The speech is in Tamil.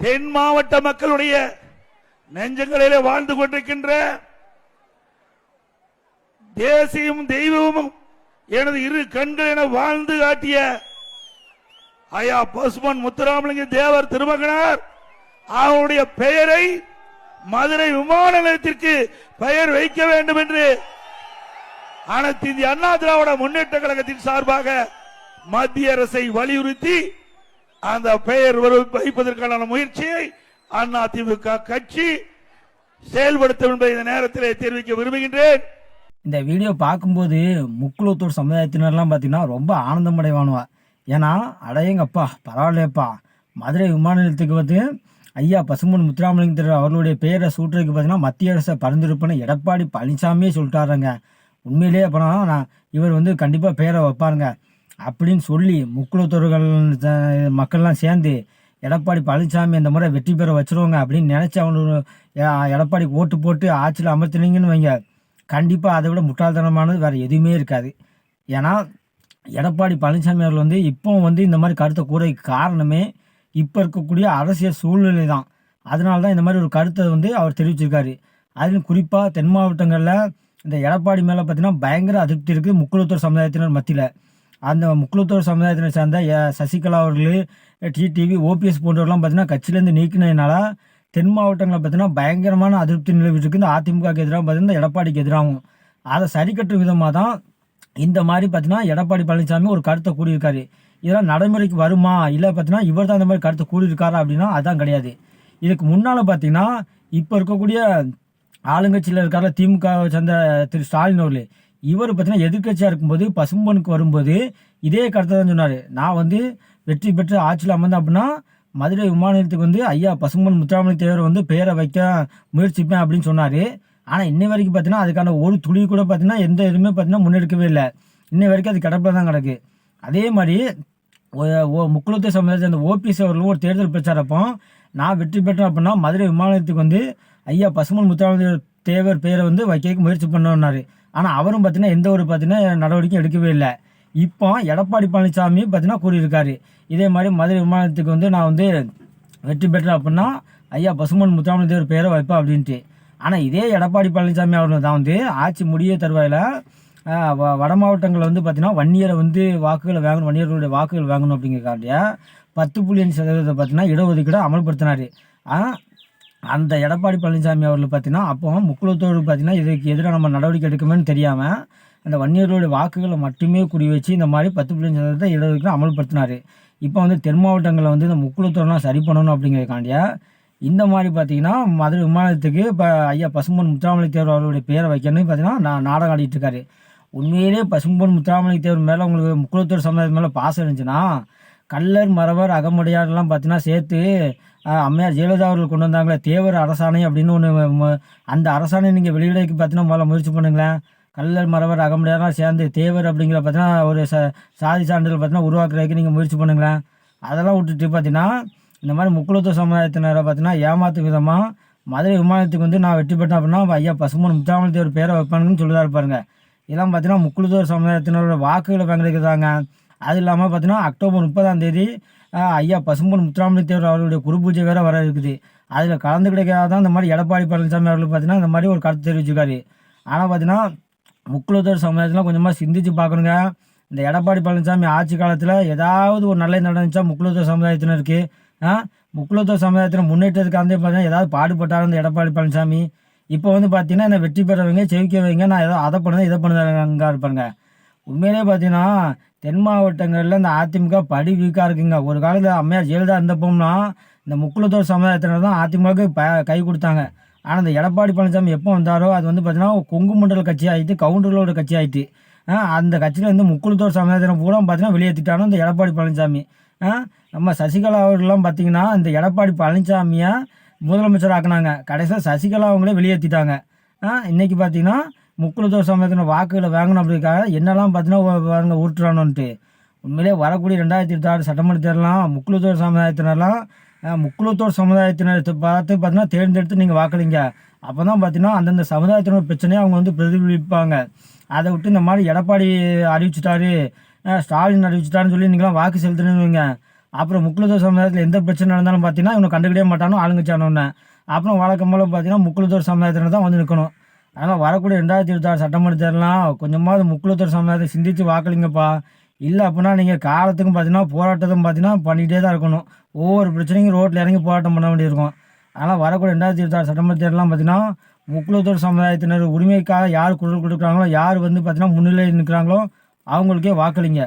தென் மாவட்ட மக்களுடைய நெஞ்சங்களிலே வாழ்ந்து கொண்டிருக்கின்ற தேசியம் தெய்வமும் எனது இரு கண்கள் என வாழ்ந்து காட்டிய ஐயா பசுமன் முத்துராமலிங்க தேவர் திருமகனார் அவருடைய பெயரை மதுரை விமான நிலையத்திற்கு பெயர் வைக்க வேண்டும் என்று அனைத்து இந்திய அண்ணா திராவிட முன்னேற்ற கழகத்தின் சார்பாக மத்திய அரசை வலியுறுத்தி அந்த பெயர் வைப்பதற்கான முயற்சியை அண்ணா திமுக கட்சி செயல்படுத்தும் என்பதை இந்த நேரத்தில் தெரிவிக்க விரும்புகின்றேன். இந்த வீடியோ பார்க்கும்போது முக்குளத்தூர் சமுதாயத்தினர்லாம் பார்த்தீங்கன்னா ரொம்ப ஆனந்தம் அடைவானுவா ஏன்னா அடையங்கப்பா பரவாயில்லையப்பா. மதுரை விமான நிலையத்துக்கு வந்து ஐயா பசுமன் முத்துராமலிங்க அவர்களுடைய பெயரை சூட்டுறதுக்கு பார்த்தீங்கன்னா மத்திய அரசை பரிந்துரைப்புன்னு எடப்பாடி பழனிசாமியே சொல்லிட்டாருங்க. உண்மையிலேயே அப்புறம் நான் இவர் வந்து கண்டிப்பாக பெயரை வைப்பாருங்க. அப்படின்னு சொல்லி முக்குளத்தூர்கள் மக்கள்லாம் சேர்ந்து எடப்பாடி பழனிசாமி அந்த முறை வெற்றி பெற வச்சுருவோங்க அப்படின்னு நினச்சி அவனு எடப்பாடிக்கு ஓட்டு போட்டு ஆட்சியில் அமர்த்தினீங்கன்னு வைங்க. கண்டிப்பாக அதை விட முட்டாள்தனமானது வேறு எதுவுமே இருக்காது. ஏன்னா எடப்பாடி பழனிசாமி அவர்கள் வந்து இப்போ வந்து இந்த மாதிரி கருத்தை கூறதுக்கு காரணமே இப்போ இருக்கக்கூடிய அரசியல் சூழ்நிலை தான். அதனால தான் இந்த மாதிரி ஒரு கருத்தை வந்து அவர் தெரிவிச்சிருக்காரு. அதுலேயும் குறிப்பாக தென் மாவட்டங்களில் இந்த எடப்பாடி மேலே பார்த்தீங்கன்னா பயங்கர அதிருப்தி இருக்குது முக்குளத்தூர் சமுதாயத்தினர் மத்தியில். அந்த முக்குளத்தூர் சமுதாயத்தினை சேர்ந்த சசிகலா அவர்கள் டிடிவி ஓபிஎஸ் போன்றவர்கள்லாம் பார்த்தீங்கன்னா கட்சியிலேருந்து நீக்கினதுனால தென் மாவட்டங்களில் பார்த்தீங்கன்னா பயங்கரமான அதிருப்தி நிலவிட்டு இருக்கு இந்த அதிமுகக்கு எதிராக பார்த்தீங்கன்னா எடப்பாடிக்கு எதிராகவும். அதை சரி கட்டும் விதமாக தான் இந்த மாதிரி பார்த்தீங்கன்னா எடப்பாடி பழனிசாமி ஒரு கருத்தை கூறியிருக்காரு. இதெல்லாம் நடைமுறைக்கு வருமா? இல்லை பார்த்தீங்கன்னா இவர் தான் இந்த மாதிரி கருத்தை கூறியிருக்காரா அப்படின்னா அதான் கிடையாது. இதுக்கு முன்னால் பார்த்தீங்கன்னா இப்போ இருக்கக்கூடிய ஆளுங்கட்சியில் இருக்கார திமுக சேர்ந்த திரு ஸ்டாலின் அவர்கள் இவர் பார்த்தீங்கன்னா எதிர்க்கட்சியாக இருக்கும்போது பசும்பனுக்கு வரும்போது இதே கருத்தை தான் சொன்னார். நான் வந்து வெற்றி பெற்று ஆட்சியில் அமர்ந்தேன் அப்படின்னா மதுரை விமான நிலையத்துக்கு வந்து ஐயா பசும்பன் முத்துராமலிங்க தேவர் வந்து பெயரை வைக்க முயற்சிப்பேன் அப்படின்னு சொன்னார். ஆனால் இன்னை வரைக்கும் பார்த்தீங்கன்னா அதுக்கான ஒரு துளி கூட பார்த்தீங்கன்னா எந்த இதுவுமே பார்த்தீங்கன்னா முன்னெடுக்கவே இல்லை. இன்னை வரைக்கும் அது கிடப்பில் தான் கிடக்கு. அதே மாதிரி ஓ ஒ- முக்குளத்து சமுதாயத்தை அந்த ஓபிஎஸ் அவர்களும் ஒரு தேர்தல் பிரச்சாரப்போ நான் வெற்றி பெற்றேன் அப்படின்னா மதுரை விமானத்துக்கு வந்து ஐயா பசுமன் முத்துராமலிங்க தேவர் பேரை வந்து வைக்க முயற்சி பண்ணோன்னாரு ஆனால் அவரும் பார்த்தீங்கன்னா எந்த ஒரு பார்த்தீங்கன்னா நடவடிக்கையும் எடுக்கவே இல்லை. இப்போ எடப்பாடி பழனிசாமி பார்த்தீங்கன்னா கூறியிருக்காரு. இதே மாதிரி மதுரை விமானத்துக்கு வந்து நான் வந்து வெற்றி பெற்றேன் அப்படின்னா ஐயா பசுமன் முத்துராமலிங்க தேவர் பேரை வைப்பேன் அப்படின்ட்டு. ஆனால் இதே எடப்பாடி பழனிசாமி அவர்கள் தான் வந்து ஆட்சி முடிய தருவாயில் வட மாவட்டங்களில் வந்து பார்த்தீங்கன்னா வன்னியரை வந்து வாக்குகளை வாங்கணும் வன்னியர்களுடைய வாக்குகள் வாங்கணும் அப்படிங்கிறக்காண்டிய பத்து புள்ளி அஞ்சு சதவீதத்தை பார்த்தீங்கன்னா இடஒதுக்கீடு அமல்படுத்தினார். அந்த எடப்பாடி பழனிசாமி அவர்கள் பார்த்தீங்கன்னா அப்போ முக்குளத்தோடு பார்த்தீங்கன்னா இதுக்கு எதிராக நம்ம நடவடிக்கை எடுக்கணும்னு தெரியாமல் அந்த வன்னியர்களுடைய வாக்குகளை மட்டுமே குறி வச்சு இந்த மாதிரி பத்து புள்ளி அஞ்சு சதவீதத்தை இடஒதுக்கீடு அமல்படுத்தினார். இப்போ வந்து தென் மாவட்டங்களில் வந்து இந்த முக்குளத்தோடலாம் சரி பண்ணணும் அப்படிங்கிறதுக்காண்டியா இந்த மாதிரி பார்த்தீங்கன்னா மதுரை விமானத்துக்கு இப்போ ஐயா பசும்பொன் முத்துராமலிங்க தேவர் அவர்களுடைய பேரை வைக்கணும்னு பார்த்தீங்கன்னா நான் நாடகம் ஆடிட்டு இருக்காரு. உண்மையிலே பசும்பொன் முத்துராமலிங்க தேவர் மேலே உங்களுக்கு முக்குளத்தூர் சமுதாயத்து மேலே பாசம் இருந்துச்சுன்னா கள்ளர் மறவர் அகமுடையார்லாம் பார்த்தீங்கன்னா சேர்த்து அம்மையார் ஜெயலலிதா அவர்கள் கொண்டு வந்தாங்களே தேவர் அரசாணை அப்படின்னு ஒன்று அந்த அரசாணை நீங்கள் வெளியிடக்கு பார்த்தீங்கன்னா முதல்ல முயற்சி பண்ணுங்களேன். கல்லர் மறவர் அகமுடையார்லாம் சேர்ந்து தேவர் அப்படிங்கிற பார்த்தீங்கன்னா ஒரு ச சாதி சான்றிதழ் பார்த்தீங்கன்னா உருவாக்குறதுக்கு நீங்கள் முயற்சி பண்ணுங்களேன். அதெல்லாம் விட்டுட்டு பார்த்தீங்கன்னா இந்த மாதிரி முக்குளத்தூர் சமுதாயத்தினரை பார்த்தீங்கன்னா ஏமாத்து விதமாக மதுரை விமானத்துக்கு வந்து நான் வெற்றி பெற்றேன் அப்படின்னா ஐயா பசுமன் முத்தாமல் தேவர் பேரை வைப்பானுங்கன்னு சொல்லுதா இருப்பாருங்க இதெல்லாம் பார்த்தீங்கன்னா முக்குளத்தூர் சமுதாயத்தினரோட வாக்குகளை பங்கெடுக்கிறாங்க அது இல்லாமல் பார்த்தீங்கன்னா அக்டோபர் முப்பதாம் தேதி ஐயா பசும்பொன் முத்துராமலிங்க தேவர் அவர்களுடைய குரு பூஜை வேறு வர இருக்குது. அதில் கலந்து கிடைக்காதான் இந்த மாதிரி எடப்பாடி பழனிசாமி அவர்கள் பார்த்தீங்கன்னா இந்த மாதிரி ஒரு கருத்து தெரிவிச்சிருக்காரு. ஆனால் பார்த்தீங்கன்னா முக்குலத்தோர் சமுதாயத்தில் கொஞ்சமாக சிந்திச்சு பார்க்கணுங்க. இந்த எடப்பாடி பழனிசாமி ஆட்சி காலத்தில் ஏதாவது ஒரு நல்லது நடந்துச்சா முக்குலத்தோர் சமுதாயத்தினருக்கு இருக்குது முக்குளத்தூர் சமுதாயத்தில் முன்னேற்றத்துக்காந்தே பார்த்தீங்கன்னா ஏதாவது பாடுபட்டார் இந்த எடப்பாடி பழனிசாமி? இப்போ வந்து பார்த்தீங்கன்னா என்ன வெற்றி பெறவங்க ஜெயிக்க வைங்க நான் ஏதோ அதை பண்ணுறேன் இதை பண்ணுறேங்க இருப்பாங்க உண்மையிலே பார்த்தீங்கன்னா தென் மாவட்டங்களில் இந்த அதிமுக படி வீக்காக இருக்குங்க. ஒரு காலத்தில் அம்மையார் ஜெயலலிதா இருந்தப்போம்னா இந்த முக்குளத்தோர் சமுதாயத்தினர் தான் அதிமுகவுக்கு ப கை கொடுத்தாங்க. ஆனால் இந்த எடப்பாடி பழனிசாமி எப்போ வந்தாரோ அது வந்து பார்த்தீங்கன்னா கொங்கு மண்டல கட்சி ஆகிட்டு கவுண்டர்களோட கட்சி ஆகிட்டு அந்த கட்சியில் வந்து முக்குளத்தோர் சமுதாயத்தினர் பூரா பார்த்தீங்கன்னா வெளியேற்றிட்டானோ இந்த எடப்பாடி பழனிசாமி. நம்ம சசிகலா அவர்கள்லாம் பார்த்தீங்கன்னா இந்த எடப்பாடி பழனிசாமியை முதலமைச்சர் ஆக்குனாங்க கடைசியில் சசிகலா அவங்களே வெளியேற்றிட்டாங்க. ஆ, பார்த்தீங்கன்னா முக்குளத்தூர் சமயத்தின வாக்குகளை வாங்கணும் அப்படிக்காக என்னெல்லாம் பார்த்தீங்கன்னா பாருங்க ஊற்றுறானுன்ட்டு. உண்மையிலே வரக்கூடிய ரெண்டாயிரத்தி இருபத்தி ஆறு சட்டமன்ற தேர்தலாம் முக்குளத்தூர் சமுதாயத்தினரெல்லாம் அஹ், சமுதாயத்தினர் பார்த்து பார்த்தீங்கன்னா தேர்ந்தெடுத்து நீங்கள் வாக்களிங்க. அப்போ தான் பார்த்தீங்கன்னா அந்தந்த சமுதாயத்தினோட பிரச்சனையை அவங்க வந்து பிரதிபலிப்பாங்க. அதை விட்டு இந்த மாதிரி எடப்பாடி அறிவிச்சிட்டாரு ஸ்டாலின் அறிவிச்சிட்டாருன்னு சொல்லி நீங்களாம் வாக்கு செலுத்தணுன்னு வைங்க. அப்புறம் முக்குலத்தோர் சமுதாயத்தில் எந்த பிரச்சனை நடந்தாலும் பார்த்தீங்கன்னா இவனை கண்டுக்கிட்டே மாட்டானோ ஆளுங்கச்சானோன்னு அப்புறம் வழக்கம் போல் பார்த்தீங்கன்னா முக்குலத்தோர் சமுதாயத்தினர் தான் வந்து நிற்கணும் அதனால் வரக்கூடிய ரெண்டாயிரத்தி இருபத்தாறு சட்டமன்ற தேர்தலாம் கொஞ்சமாவது முக்குலத்தோர் சமுதாயத்தை சிந்தித்து வாக்களிங்கப்பா. இல்லை அப்படின்னா நீங்கள் காலத்துக்கும் பார்த்தீங்கன்னா போராட்டத்தும் பார்த்தீங்கன்னா பண்ணிகிட்டே தான் இருக்கணும். ஒவ்வொரு பிரச்சனையும் ரோட்டில் இறங்கி போராட்டம் பண்ண வேண்டியிருக்கும். அதனால் வரக்கூடிய ரெண்டாயிரத்தி இருபத்தாறு சட்டமன்ற தேர்தலாம் பார்த்தீங்கன்னா முக்குலத்தோர் சமுதாயத்தினர் உரிமைக்காக யார் குரல் கொடுக்குறாங்களோ யார் வந்து பார்த்தீங்கன்னா முன்னிலையில் நிற்கிறாங்களோ அவங்களுக்கே வாக்களிங்க.